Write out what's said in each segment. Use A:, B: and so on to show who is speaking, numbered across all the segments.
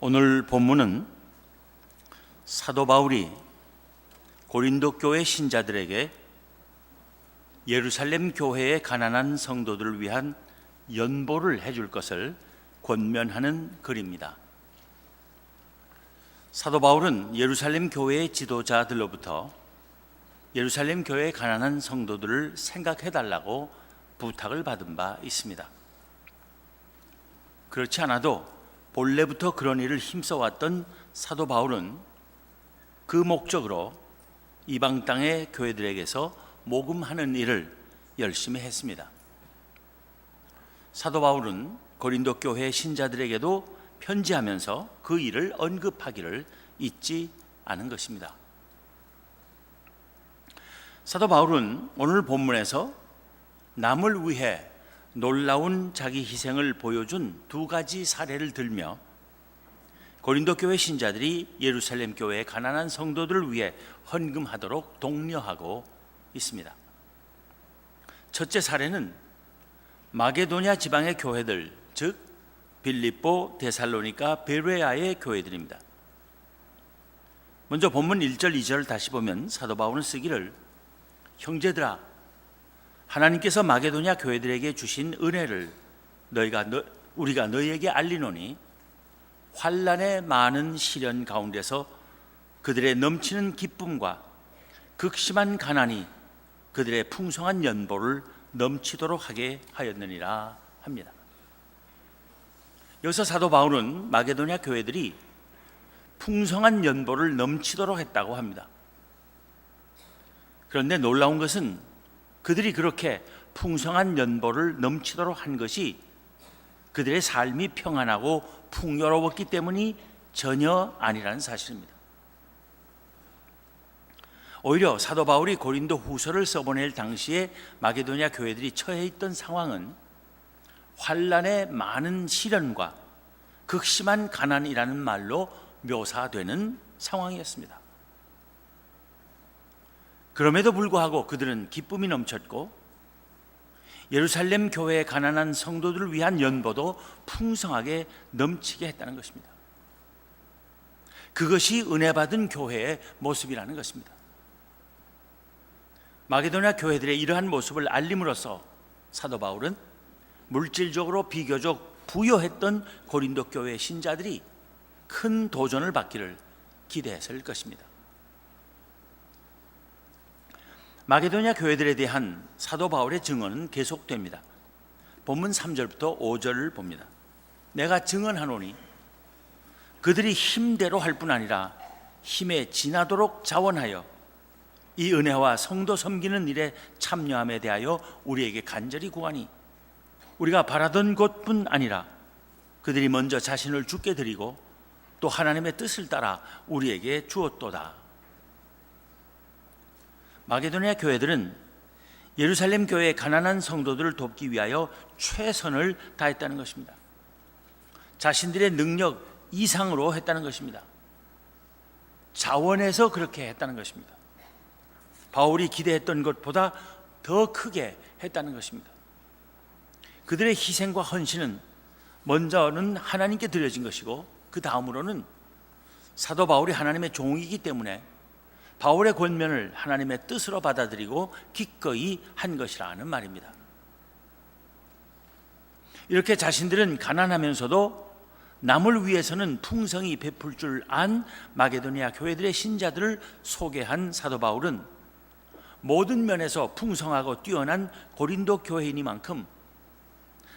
A: 오늘 본문은 사도 바울이 고린도 교회 신자들에게 예루살렘 교회의 가난한 성도들을 위한 연보를 해줄 것을 권면하는 글입니다. 사도 바울은 예루살렘 교회의 지도자들로부터 예루살렘 교회의 가난한 성도들을 생각해 달라고 부탁을 받은 바 있습니다. 그렇지 않아도 본래부터 그런 일을 힘써왔던 사도 바울은 그 목적으로 이방 땅의 교회들에게서 모금하는 일을 열심히 했습니다. 사도 바울은 고린도 교회 신자들에게도 편지하면서 그 일을 언급하기를 잊지 않은 것입니다. 사도 바울은 오늘 본문에서 남을 위해 놀라운 자기 희생을 보여준 두 가지 사례를 들며 고린도 교회 신자들이 예루살렘 교회의 가난한 성도들을 위해 헌금하도록 독려하고 있습니다. 첫째 사례는 마게도냐 지방의 교회들, 즉 빌립보, 데살로니가, 베레아의 교회들입니다. 먼저 본문 1절, 2절을 다시 보면 사도 바울은 쓰기를 형제들아 하나님께서 마게도냐 교회들에게 주신 은혜를 너희가 너, 우리가 너희에게 알리노니 환란의 많은 시련 가운데서 그들의 넘치는 기쁨과 극심한 가난이 그들의 풍성한 연보를 넘치도록 하게 하였느니라 합니다. 여기서 사도 바울은 마게도냐 교회들이 풍성한 연보를 넘치도록 했다고 합니다. 그런데 놀라운 것은 그들이 그렇게 풍성한 연보를 넘치도록 한 것이 그들의 삶이 평안하고 풍요로웠기 때문이 전혀 아니라는 사실입니다. 오히려 사도 바울이 고린도 후서를 써보낼 당시에 마게도냐 교회들이 처해 있던 상황은 환란의 많은 시련과 극심한 가난이라는 말로 묘사되는 상황이었습니다. 그럼에도 불구하고 그들은 기쁨이 넘쳤고 예루살렘 교회의 가난한 성도들을 위한 연보도 풍성하게 넘치게 했다는 것입니다. 그것이 은혜 받은 교회의 모습이라는 것입니다. 마게도냐 교회들의 이러한 모습을 알림으로써 사도 바울은 물질적으로 비교적 부여했던 고린도 교회 신자들이 큰 도전을 받기를 기대했을 것입니다. 마게도냐 교회들에 대한 사도 바울의 증언은 계속됩니다. 본문 3절부터 5절을 봅니다. 내가 증언하노니 그들이 힘대로 할 뿐 아니라 힘에 지나도록 자원하여 이 은혜와 성도 섬기는 일에 참여함에 대하여 우리에게 간절히 구하니 우리가 바라던 것뿐 아니라 그들이 먼저 자신을 죽게 드리고 또 하나님의 뜻을 따라 우리에게 주었도다. 마게도니아 교회들은 예루살렘 교회의 가난한 성도들을 돕기 위하여 최선을 다했다는 것입니다. 자신들의 능력 이상으로 했다는 것입니다. 자원해서 그렇게 했다는 것입니다. 바울이 기대했던 것보다 더 크게 했다는 것입니다. 그들의 희생과 헌신은 먼저는 하나님께 드려진 것이고 그 다음으로는 사도 바울이 하나님의 종이기 때문에 바울의 권면을 하나님의 뜻으로 받아들이고 기꺼이 한 것이라는 말입니다. 이렇게 자신들은 가난하면서도 남을 위해서는 풍성히 베풀 줄 안 마게도니아 교회들의 신자들을 소개한 사도 바울은 모든 면에서 풍성하고 뛰어난 고린도 교회이니만큼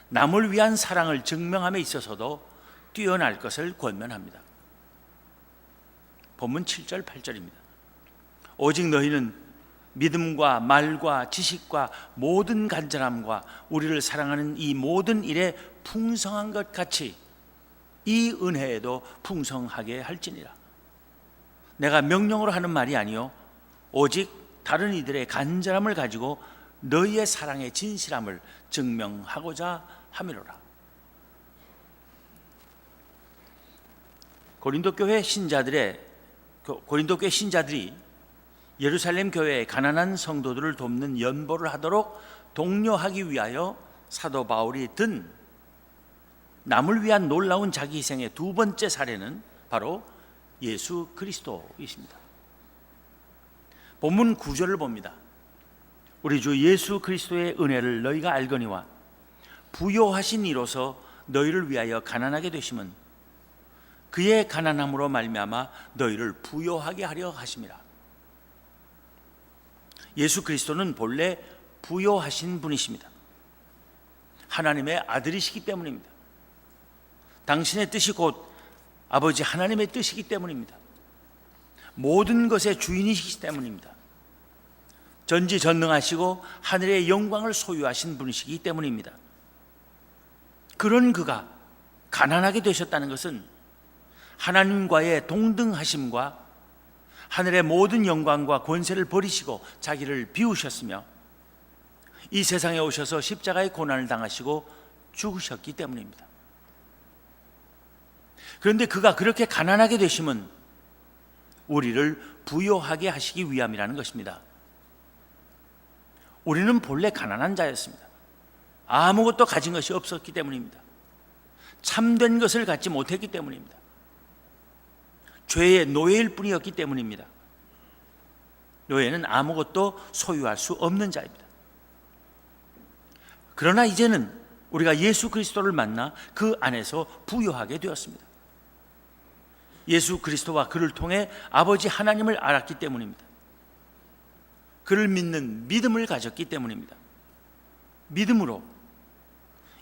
A: 남을 위한 사랑을 증명함에 있어서도 뛰어날 것을 권면합니다. 본문 7절 8절입니다. 오직 너희는 믿음과 말과 지식과 모든 간절함과 우리를 사랑하는 이 모든 일에 풍성한 것 같이 이 은혜에도 풍성하게 할지니라. 내가 명령으로 하는 말이 아니요 오직 다른 이들의 간절함을 가지고 너희의 사랑의 진실함을 증명하고자 함이로라. 고린도 교회 신자들의 고린도 교회 신자들이 예루살렘 교회의 가난한 성도들을 돕는 연보를 하도록 독려하기 위하여 사도 바울이 든 남을 위한 놀라운 자기 희생의 두 번째 사례는 바로 예수 그리스도이십니다. 본문 9절을 봅니다. 우리 주 예수 그리스도의 은혜를 너희가 알거니와 부요하신 이로서 너희를 위하여 가난하게 되심은 그의 가난함으로 말미암아 너희를 부요하게 하려 하심이라. 예수 그리스도는 본래 부요하신 분이십니다. 하나님의 아들이시기 때문입니다. 당신의 뜻이 곧 아버지 하나님의 뜻이기 때문입니다. 모든 것의 주인이시기 때문입니다. 전지전능하시고 하늘의 영광을 소유하신 분이시기 때문입니다. 그런 그가 가난하게 되셨다는 것은 하나님과의 동등하심과 하늘의 모든 영광과 권세를 버리시고 자기를 비우셨으며 이 세상에 오셔서 십자가의 고난을 당하시고 죽으셨기 때문입니다. 그런데 그가 그렇게 가난하게 되심은 우리를 부요하게 하시기 위함이라는 것입니다. 우리는 본래 가난한 자였습니다. 아무것도 가진 것이 없었기 때문입니다. 참된 것을 갖지 못했기 때문입니다. 죄의 노예일 뿐이었기 때문입니다. 노예는 아무것도 소유할 수 없는 자입니다. 그러나 이제는 우리가 예수 그리스도를 만나 그 안에서 부여하게 되었습니다. 예수 그리스도와 그를 통해 아버지 하나님을 알았기 때문입니다. 그를 믿는 믿음을 가졌기 때문입니다. 믿음으로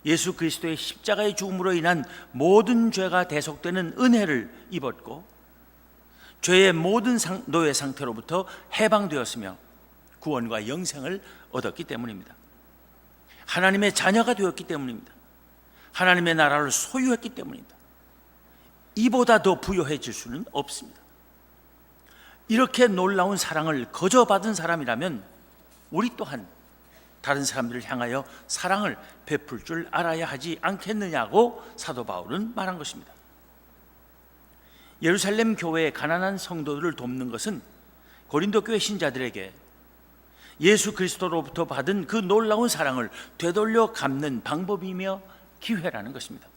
A: 예수 그리스도의 십자가의 죽음으로 인한 모든 죄가 대속되는 은혜를 입었고 죄의 모든 상, 노예 상태로부터 해방되었으며 구원과 영생을 얻었기 때문입니다. 하나님의 자녀가 되었기 때문입니다. 하나님의 나라를 소유했기 때문입니다. 이보다 더 부여해질 수는 없습니다. 이렇게 놀라운 사랑을 거저 받은 사람이라면 우리 또한 다른 사람들을 향하여 사랑을 베풀 줄 알아야 하지 않겠느냐고 사도 바울은 말한 것입니다. 예루살렘 교회의 가난한 성도들을 돕는 것은 고린도 교회 신자들에게 예수 그리스도로부터 받은 그 놀라운 사랑을 되돌려 갚는 방법이며 기회라는 것입니다.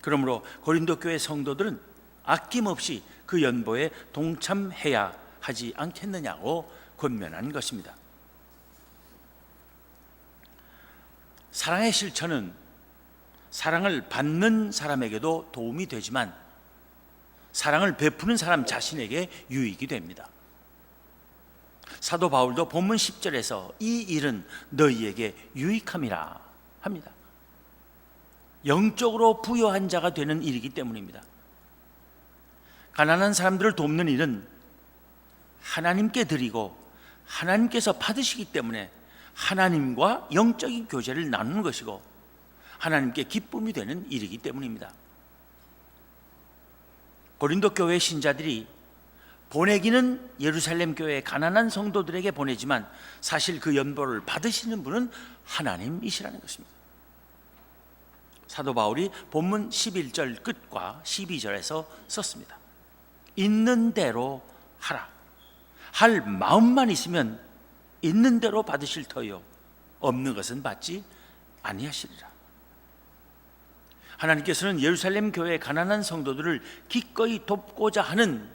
A: 그러므로 고린도 교회 성도들은 아낌없이 그 연보에 동참해야 하지 않겠느냐고 권면한 것입니다. 사랑의 실천은 사랑을 받는 사람에게도 도움이 되지만 사랑을 베푸는 사람 자신에게 유익이 됩니다. 사도 바울도 본문 10절에서 이 일은 너희에게 유익함이라 합니다. 영적으로 부여한 자가 되는 일이기 때문입니다. 가난한 사람들을 돕는 일은 하나님께 드리고 하나님께서 받으시기 때문에 하나님과 영적인 교제를 나누는 것이고 하나님께 기쁨이 되는 일이기 때문입니다. 고린도 교회 신자들이 보내기는 예루살렘 교회 가난한 성도들에게 보내지만 사실 그 연보를 받으시는 분은 하나님이시라는 것입니다. 사도 바울이 본문 11절 끝과 12절에서 썼습니다. 있는 대로 하라. 할 마음만 있으면 있는 대로 받으실 터요. 없는 것은 받지 아니하시리라. 하나님께서는 예루살렘 교회 가난한 성도들을 기꺼이 돕고자 하는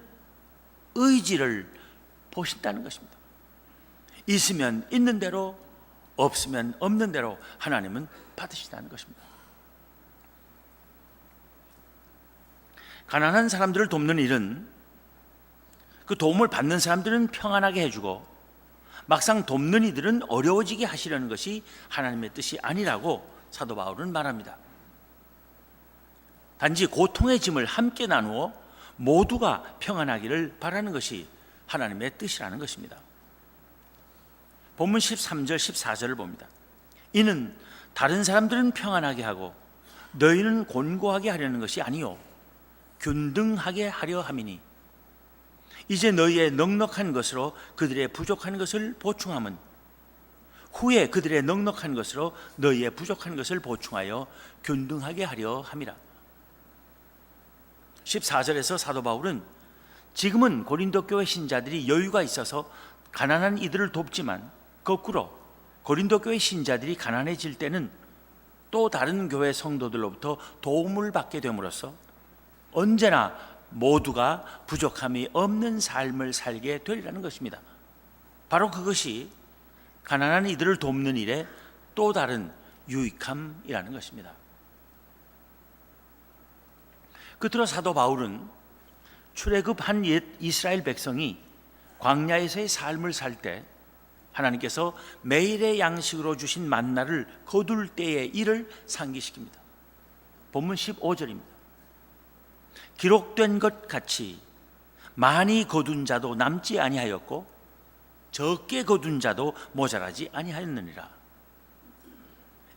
A: 의지를 보신다는 것입니다. 있으면 있는 대로 없으면 없는 대로 하나님은 받으신다는 것입니다. 가난한 사람들을 돕는 일은 그 도움을 받는 사람들은 평안하게 해주고 막상 돕는 이들은 어려워지게 하시려는 것이 하나님의 뜻이 아니라고 사도 바울은 말합니다. 단지 고통의 짐을 함께 나누어 모두가 평안하기를 바라는 것이 하나님의 뜻이라는 것입니다. 본문 13절 14절을 봅니다. 이는 다른 사람들은 평안하게 하고 너희는 곤고하게 하려는 것이 아니요 균등하게 하려 함이니 이제 너희의 넉넉한 것으로 그들의 부족한 것을 보충함은 후에 그들의 넉넉한 것으로 너희의 부족한 것을 보충하여 균등하게 하려 함이라. 14절에서 사도 바울은 지금은 고린도 교회 신자들이 여유가 있어서 가난한 이들을 돕지만 거꾸로 고린도 교회 신자들이 가난해질 때는 또 다른 교회 성도들로부터 도움을 받게 됨으로써 언제나 모두가 부족함이 없는 삶을 살게 되리라는 것입니다. 바로 그것이 가난한 이들을 돕는 일에 또 다른 유익함이라는 것입니다. 끝으로 사도 바울은 출애굽한 옛 이스라엘 백성이 광야에서의 삶을 살 때 하나님께서 매일의 양식으로 주신 만나를 거둘 때의 일을 상기시킵니다. 본문 15절입니다. 기록된 것 같이 많이 거둔 자도 남지 아니하였고 적게 거둔 자도 모자라지 아니하였느니라.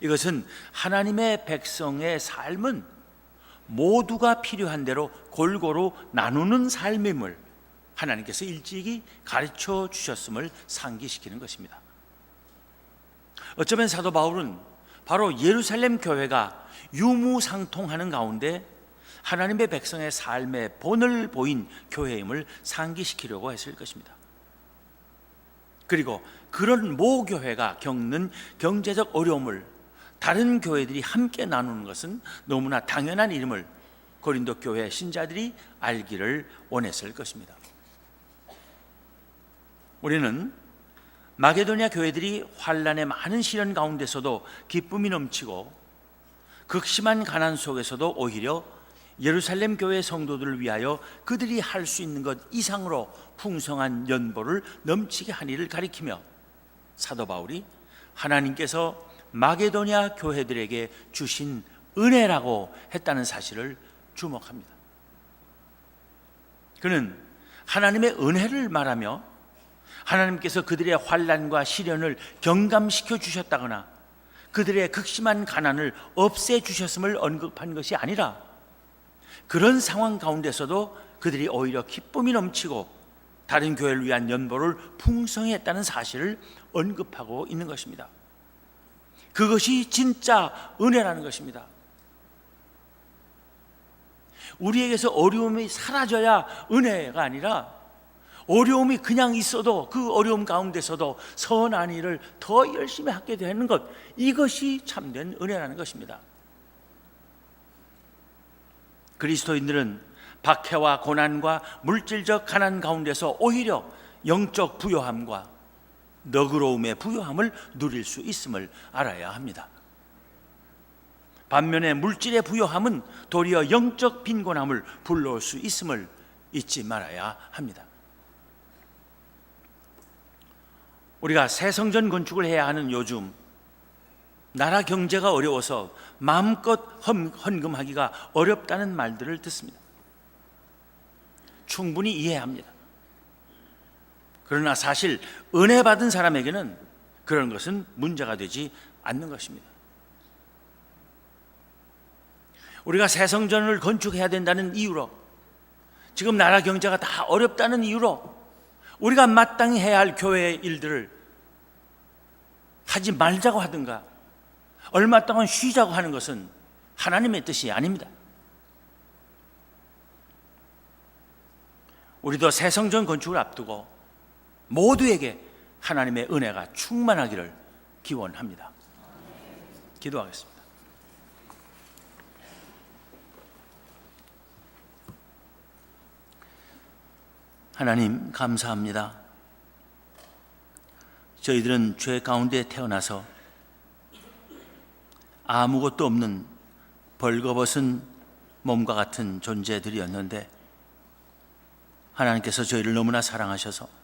A: 이것은 하나님의 백성의 삶은 모두가 필요한 대로 골고루 나누는 삶임을 하나님께서 일찍이 가르쳐 주셨음을 상기시키는 것입니다. 어쩌면 사도 바울은 바로 예루살렘 교회가 유무상통하는 가운데 하나님의 백성의 삶의 본을 보인 교회임을 상기시키려고 했을 것입니다. 그리고 그런 모 교회가 겪는 경제적 어려움을 다른 교회들이 함께 나누는 것은 너무나 당연한 일임을 고린도 교회 신자들이 알기를 원했을 것입니다. 우리는 마게도냐 교회들이 환란의 많은 시련 가운데서도 기쁨이 넘치고 극심한 가난 속에서도 오히려 예루살렘 교회 성도들을 위하여 그들이 할 수 있는 것 이상으로 풍성한 연보를 넘치게 한 일을 가리키며 사도 바울이 하나님께서 마게도냐 교회들에게 주신 은혜라고 했다는 사실을 주목합니다. 그는 하나님의 은혜를 말하며 하나님께서 그들의 환란과 시련을 경감시켜 주셨다거나 그들의 극심한 가난을 없애 주셨음을 언급한 것이 아니라 그런 상황 가운데서도 그들이 오히려 기쁨이 넘치고 다른 교회를 위한 연보를 풍성히 했다는 사실을 언급하고 있는 것입니다. 그것이 진짜 은혜라는 것입니다. 우리에게서 어려움이 사라져야 은혜가 아니라 어려움이 그냥 있어도 그 어려움 가운데서도 선한 일을 더 열심히 하게 되는 것 이것이 참된 은혜라는 것입니다. 그리스도인들은 박해와 고난과 물질적 가난 가운데서 오히려 영적 부요함과 너그러움의 부요함을 누릴 수 있음을 알아야 합니다. 반면에 물질의 부요함은 도리어 영적 빈곤함을 불러올 수 있음을 잊지 말아야 합니다. 우리가 새 성전 건축을 해야 하는 요즘 나라 경제가 어려워서 마음껏 헌금하기가 어렵다는 말들을 듣습니다. 충분히 이해합니다. 그러나 사실 은혜 받은 사람에게는 그런 것은 문제가 되지 않는 것입니다. 우리가 새 성전을 건축해야 된다는 이유로 지금 나라 경제가 다 어렵다는 이유로 우리가 마땅히 해야 할 교회의 일들을 하지 말자고 하든가 얼마 동안 쉬자고 하는 것은 하나님의 뜻이 아닙니다. 우리도 새 성전 건축을 앞두고 모두에게 하나님의 은혜가 충만하기를 기원합니다. 기도하겠습니다. 하나님 감사합니다. 저희들은 죄 가운데 태어나서 아무것도 없는 벌거벗은 몸과 같은 존재들이었는데 하나님께서 저희를 너무나 사랑하셔서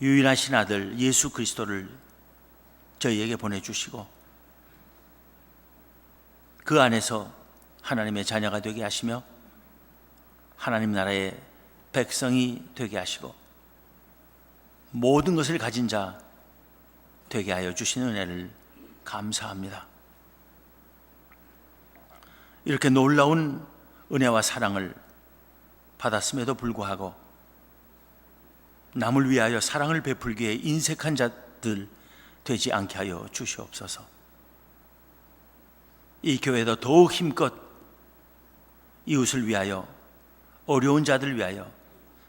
A: 유일하신 아들 예수 그리스도를 저희에게 보내주시고 그 안에서 하나님의 자녀가 되게 하시며 하나님 나라의 백성이 되게 하시고 모든 것을 가진 자 되게 하여 주신 은혜를 감사합니다. 이렇게 놀라운 은혜와 사랑을 받았음에도 불구하고 남을 위하여 사랑을 베풀기에 인색한 자들 되지 않게 하여 주시옵소서. 이 교회도 더욱 힘껏 이웃을 위하여 어려운 자들 위하여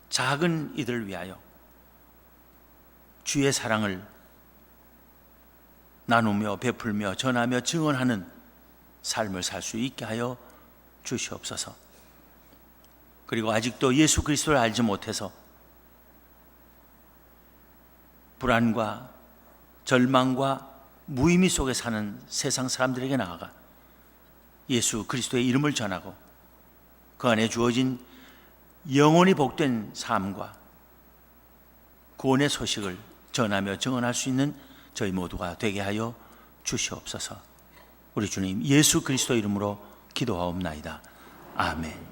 A: 작은 이들 위하여 주의 사랑을 나누며 베풀며 전하며 증언하는 삶을 살 수 있게 하여 주시옵소서. 그리고 아직도 예수 그리스도를 알지 못해서 불안과 절망과 무의미 속에 사는 세상 사람들에게 나아가 예수 그리스도의 이름을 전하고 그 안에 주어진 영원히 복된 삶과 구원의 소식을 전하며 증언할 수 있는 저희 모두가 되게 하여 주시옵소서. 우리 주님 예수 그리스도 이름으로 기도하옵나이다. 아멘.